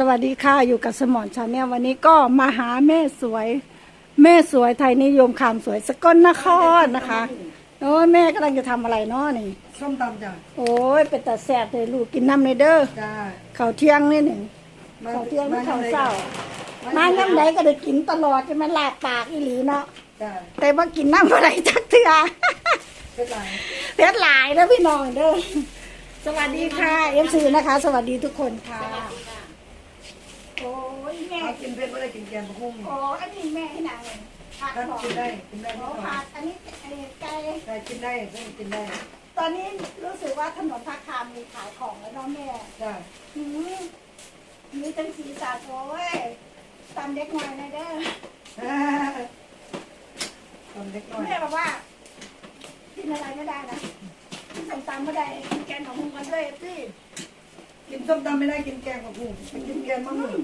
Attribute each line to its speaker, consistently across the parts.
Speaker 1: สวัสดีค่ะอยู่กับสมอนชาแนลวันนี้ก็มาหาแม่สวย แม่สวยไทยนิยมคำสวยสกลนครนะคะโอ้ยแม่กำลังจะทำอะไรเนาะนี่
Speaker 2: ส้มตำจ้ะ
Speaker 1: โอ้ยเป็นตาแซ่บเลยลูกกินน้ำในเด้อ
Speaker 2: จ้า
Speaker 1: ข้าวเที่ยงนี่หนึ่งข้าวเที่ยงนี่ข้าวเช้ามาน้ำไหนก็ได้กินตลอดจะมันลาบปากอีหลีเนาะ
Speaker 2: จ้า
Speaker 1: แต่ว่ากินน้ำอะไรจักเถื่อ
Speaker 2: เป็นไร
Speaker 1: เพชรหลายแล้วพี่น้องเด้อสวัสดีค่ะเอฟซีนะคะ สวัสดีทุกคนค่ะโอ้ ยแม่
Speaker 2: เอากินเผ็ดไม่ได้กินแกงพุ่ง
Speaker 1: โอ้อันนี้แม่ให้นางเลยผัก
Speaker 2: ท่าน
Speaker 1: หอม
Speaker 2: กินได้กินได้
Speaker 1: โอ้
Speaker 2: ไม่ต้อง
Speaker 1: ผักอันนี้อันนี้ไก่
Speaker 2: ได้กินได้ท่านกินได้
Speaker 1: ตอนนี้รู้สึกว่าถนนพระคามมีขายของแล้วเนาะแม่
Speaker 2: จ้า
Speaker 1: หืมมีตั้งสีสันโอ้ยตำเล็กหน่อยนะเด้อ
Speaker 2: ตำเล็กน้อย
Speaker 1: แม่บอกว่ากินอะไรไม่ได้นะกินส้มตำไม่ได้กินแกงหน่อมุงกันด้วยสิ
Speaker 2: กินส้มตำไม่ได้กินแกงกับพุ่งกินแกงมะม่วง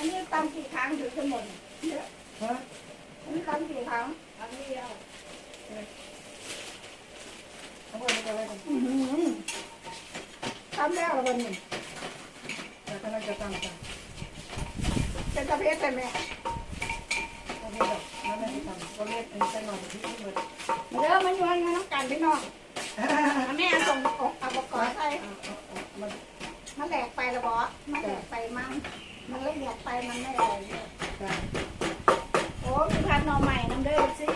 Speaker 1: อันนี้ตำกี่ครั้งถึงจะหมดเยอะ
Speaker 2: ฮะ
Speaker 1: อันนี้ตำกี่ครั้งครั้งเดียว
Speaker 2: เอาไปเอาไปกัน
Speaker 1: อื้อหือตำแล้วละวันนึ่ง
Speaker 2: แต่กำลังจะตำจ้ะ
Speaker 1: เป็นตะเพชรแต่แม่
Speaker 2: โอเคจ้ะนั่นแหละที่ทำก็เล็กเป็นแค่หน่อยที่นี่หมด
Speaker 1: มาเด้อมาอยู่งานน้ำกันพี่น้องแม่ส่งอกเอาประกอบไป
Speaker 2: มัน
Speaker 1: มันแหลกไปละบอมันแหลกไปมั้ง มันเล็กแหลกไปมันไม่แหลก
Speaker 2: จ้า
Speaker 1: โอ้มีพันหน่อใหม่น้ำเด้อสิ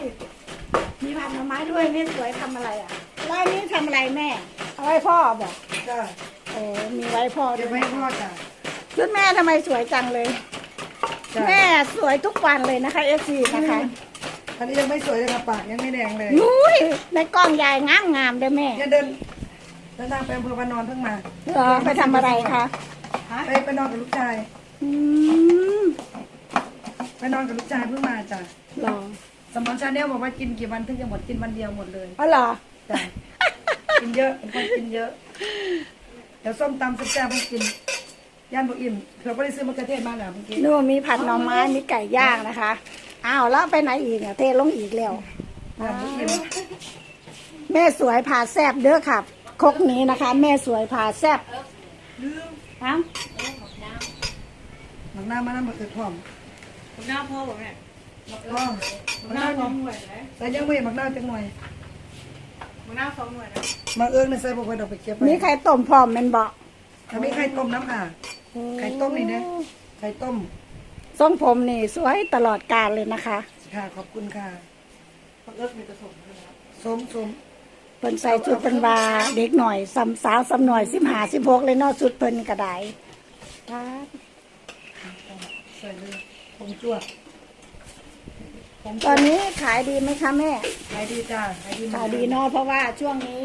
Speaker 1: มีพันหน่อไม้ด้วยแม่สวยทำอะไรอะแล้วอันนี้ทำอะไรแม่ เอาไว้พ่อบอก
Speaker 2: จ้า
Speaker 1: โอ้มีไว้พ่อ
Speaker 2: เดี๋
Speaker 1: ด้
Speaker 2: ยวว
Speaker 1: ย
Speaker 2: ไม่พ่อจ้ะ
Speaker 1: ชุดแม่ทำไมสวยจังเลย
Speaker 2: จ้ะ
Speaker 1: แม่สวยทุกวันเลยนะคะเอฟซีนะคะ
Speaker 2: อันนี้ยังไม่สวยเลยค่ะปากยังไม่แดงเลย
Speaker 1: นุ้ยในกล้องยายงามงามๆเด้อแม่
Speaker 2: เนี่ยเดินเดินทางไปอำเภอพานอนเพิ่งมา
Speaker 1: เหรอไปทำอะไรคะ
Speaker 2: ไปไปนอนกับลูกชาย
Speaker 1: อืม
Speaker 2: ไปนอนกับลูกชายเพิ่งมาจ้ะ
Speaker 1: เหรอ
Speaker 2: สมอนชาแนลบอกว่ากินกี่วันถึงจะหมดกินวันเดียวหมดเลย
Speaker 1: อ๋อเหรอ
Speaker 2: จ้ะกินเยอะเป็นคนกินเยอะ เดี๋ยวส้มตำแซ่บๆให้กิน ย่านบุอิ่มเราก็ได้ซื้อมะเขือเทศมาแล้วเมื่อกี้
Speaker 1: นู่นมีผัดหน่อไม้มีไก่ย่างนะคะอ้าวแล้วไปไหนอีกเนี่ยเทลงอีกแล้ว
Speaker 2: ย่านบุอิ่ม
Speaker 1: แม่สวยผ่าแซบเด้อค่ะครกนี้นะคะ แม่สวยผ่าแซบฮะ
Speaker 2: หมักหน้ามาน้ำมะเขือพร้อม
Speaker 3: หน้าพ่อบอกแม่
Speaker 2: พร้อมหมักหน้า
Speaker 3: ส
Speaker 2: ยั
Speaker 3: องงหน่วยนะ
Speaker 2: แต่ยังไม่เห็นหมักหน้าจังหน่อย
Speaker 3: หน้าสองหน่วยนะ
Speaker 2: หมักเอิงในใส่บอกว่าเราไปเก็บไป
Speaker 1: มีไข่ต้มพร้อมแมันบอก
Speaker 2: ถ้ามีไข่ต้มน้ำอะไข่ต้มนี่นะไข่ต้ม
Speaker 1: ทรงผมนี่สวยตลอดกาลเลยนะคะ
Speaker 2: ค่ะขอบคุณค่ะ
Speaker 3: เขาเลิกมีกระสมนะครับ
Speaker 2: สมสม
Speaker 1: เพิ่นใส่ชุดเป็นวาเด็กหน่อยสำสาวสำหน่อยสิบหาสิบหกเลยเนาะชุดเพิ่นกระไดครับ
Speaker 2: ใส่เลยผงจั่วผง
Speaker 1: ต
Speaker 2: จั่
Speaker 1: อ
Speaker 2: วน
Speaker 1: นี้ขายดีไหมคะแม่
Speaker 2: ขายดีจ้าขายดีมาก
Speaker 1: ขายดีเนาะเพราะว่าช่วงนี้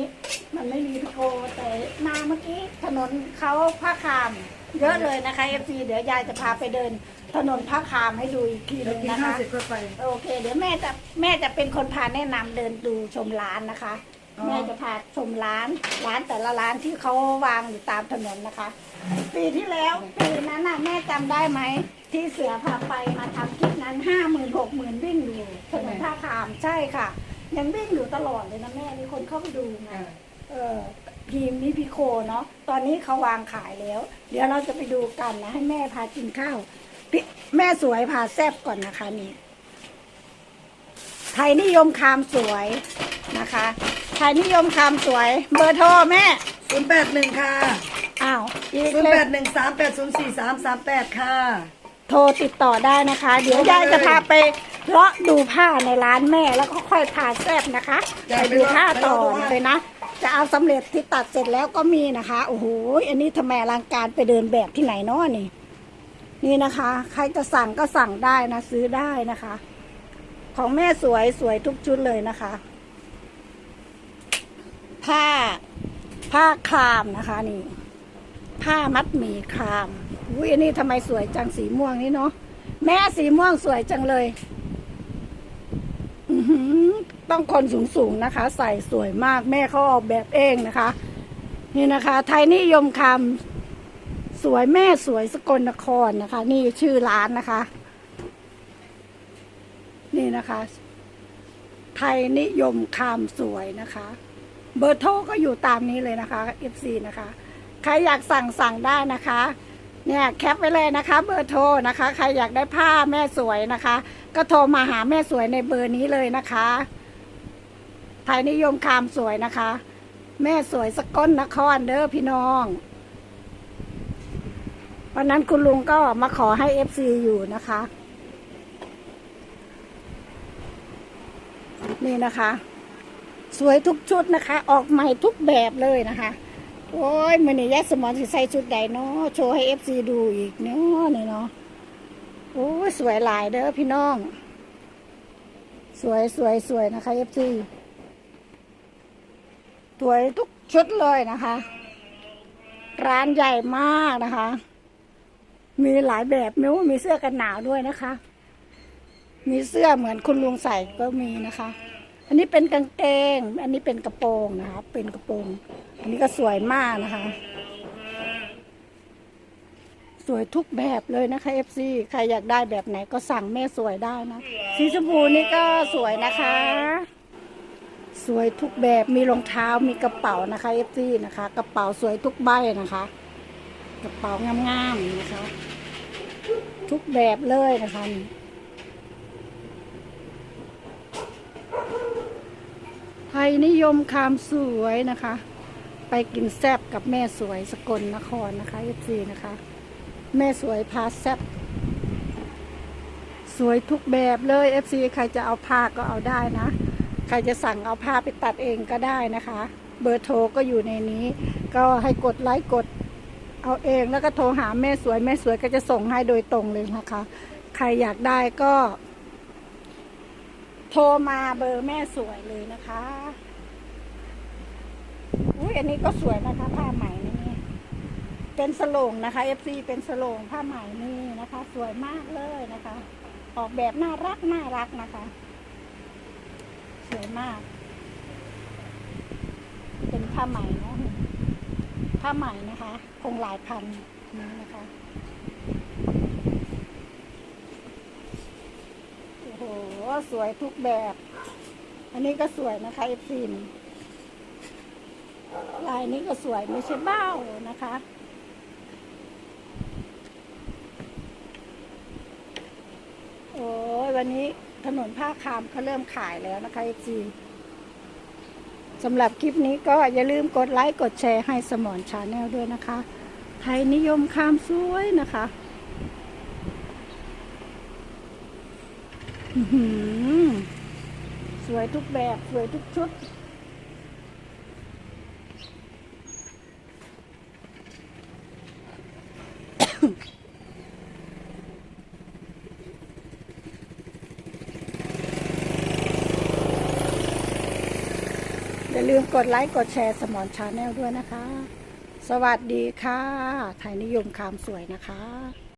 Speaker 1: มันไม่มีพิโกแต่มาเมื่อกี้ถนนเขาพระคาม เยอะเลยนะคะเอฟซีเดี๋ยวยายจะพาไปเดิน ถนนพระคามให้ดูอีกทีห
Speaker 2: เดี๋ย
Speaker 1: นึ
Speaker 2: ว
Speaker 1: ง
Speaker 2: กิน
Speaker 1: นะ
Speaker 2: ข้าว
Speaker 1: คะ
Speaker 2: เสร็จก็ไป
Speaker 1: โอเค เดี๋ยวแม่จะแม่จะเป็นคนพาแนะนำเดินดูชมร้านนะคะ
Speaker 2: อ๋อ
Speaker 1: แม่จะพาชมร้าน ร้านแต่ละร้านที่เขาวางอยู่ตามถนนนะคะ ปีที่แล้วปีนั้นน่ะแม่จำได้ไหม ที่เสือพาไปมาทำคลิปนั้นห้าหมื่นหกหมื่นวิ่งอยู่ถนนท่าขามใช่ค่ะ ยังวิ่งอยู่ตลอดเลยนะแม่มีคนเข้าไปดูไง
Speaker 2: อ่า
Speaker 1: เออพีมนี่พี่โคเนาะตอนนี้เขาวางขายแล้ว เดี๋ยวเราจะไปดูกันนะ ให้แม่พากินข้าวพี่แม่สวยพาแซบก่อนนะคะนี่ไทยนิยมคามสวยนะคะ ไทยนิยมคามสวย เบอร์โทรแม่
Speaker 2: ศูนย์แปดหนึ่งค่ะ
Speaker 1: อ้าวอีก
Speaker 2: ศูน
Speaker 1: เล
Speaker 2: ย์แป
Speaker 1: ย
Speaker 2: ดหนึ่งสามแปดศูนย์สี่สามสามแปดค่ะ
Speaker 1: โทรติดต่อได้นะคะ เดี๋ยวยายจะพาไปเลาะดูผ้าในร้านแม่แล้วก็ค่อยพาแซบนะคะ
Speaker 2: จ้ะ
Speaker 1: ไปดูผ้าต่อ
Speaker 2: ไปเลาะดูผ้า
Speaker 1: เลยนะ จะเอาสำเร็จที่ตัดเสร็จแล้วก็มีนะคะ โอ้โห อันนี้ทำไมอลังการไปเดินแบบที่ไหนเนาะนี่ นี่นะคะ ใครจะสั่งก็สั่งได้นะ ซื้อได้นะคะ ของแม่สวยสวยทุกชุดเลยนะคะ ผ้า ผ้าคลามนะคะนี่ ผ้ามัดหมี่คลามอุ้ยอันนี้ทำไมสวยจังสีม่วงนี่เนาะแม่สีม่วงสวยจังเลยต้องคนสูงสูงนะคะ ใส่สวยมากแม่เขาออกแบบเองนะคะ นี่นะคะ ไทยนิยมคำสวยแม่สวยสกลนครนะคะ นี่ชื่อร้านนะคะ นี่นะคะ ไทยนิยมคำสวยนะคะ เบอร์โทรก็อยู่ตามนี้เลยนะคะ FC นะคะ ใครอยากสั่งสั่งได้นะคะ เนี่ยแคปไว้เลยนะคะ เบอร์โทรนะคะ ใครอยากได้ผ้าแม่สวยนะคะ ก็โทรมาหาแม่สวยในเบอร์นี้เลยนะคะไทยนิยมคามสวยนะคะ แม่สวยสกลนครเด้อพี่น้องวันนั้นคุณลุงก็มาขอให้เอฟซีอยู่นะคะ นี่นะคะ สวยทุกชุดนะคะ ออกใหม่ทุกแบบเลยนะคะ โอ้ยมือนี่ยายสมอนสิใส่ชุดใดเนาะโชว์ให้เอฟซีดูอีกเนาะนี่เนาะโอ้ยสวยหลายเด้อพี่น้อง สวยสวยสวยนะคะเอฟซีสวยทุกชุดเลยนะคะ ร้านใหญ่มากนะคะ มีหลายแบบมิ้วมีเสื้อกันหนาวด้วยนะคะ มีเสื้อเหมือนคุณลุงใส่ก็มีนะคะ อันนี้เป็นกางเกง อันนี้เป็นกระโปรงนะคะ เป็นกระโปรง อันนี้ก็สวยมากนะคะ สวยทุกแบบเลยนะคะ FC ใครอยากได้แบบไหนก็สั่งแม่สวยได้นะ สีชมพูนี่ก็สวยนะคะ สวยทุกแบบ มีรองเท้า มีกระเป๋านะคะ FC นะคะ กระเป๋าสวยทุกใบนะคะ กระเป๋างามๆนะคะ ทุกแบบเลยนะคะ ไทยนิยมคามสวยนะคะ ไปกินแซบกับแม่สวยสกลนครนะคะเอฟซีนะคะ แม่สวยพาแซบสวยทุกแบบเลยเอฟซีใครจะเอาผ้าก็เอาได้นะ ใครจะสั่งเอาผ้าไปตัดเองก็ได้นะคะ เบอร์โทรก็อยู่ในนี้ ก็ให้กดไลค์กดเอาเองแล้วก็โทรหาแม่สวยแม่สวยก็จะส่งให้โดยตรงเลยนะคะ ใครอยากได้ก็ โทรมาเบอร์แม่สวยเลยนะคะ อุ้ยอันนี้ก็สวยนะคะ ผ้าไหมนี่เป็นสโลงนะคะ FC เป็นสโลงผ้าไหมนี่นะคะ สวยมากเลยนะคะ ออกแบบน่ารักน่ารักนะคะ สวยมาก เป็นผ้าไหมเนาะผ้าไหมนะคะ คงหลายพันนี้นะคะ โอ้โหสวยทุกแบบ อันนี้ก็สวยนะคะเอฟซีนลายนี้ก็สวยไม่ใช่เบ้านะคะโอ้ยวันนี้ถนนผ้าคามเขาเริ่มขายแล้วนะคะเอฟซีสำหรับคลิปนี้ก็อย่าลืมกดไลค์ กดแชร์ให้สมอนชาแนลด้วยนะคะ ไทยนิยมคามสวยนะคะ อื้อหือ สวยทุกแบบ สวยทุกชุด อย่าลืมกดไลค์กดแชร์สมอนชาแนลด้วยนะคะ สวัสดีค่ะ ไทยนิยมคามสวยนะคะ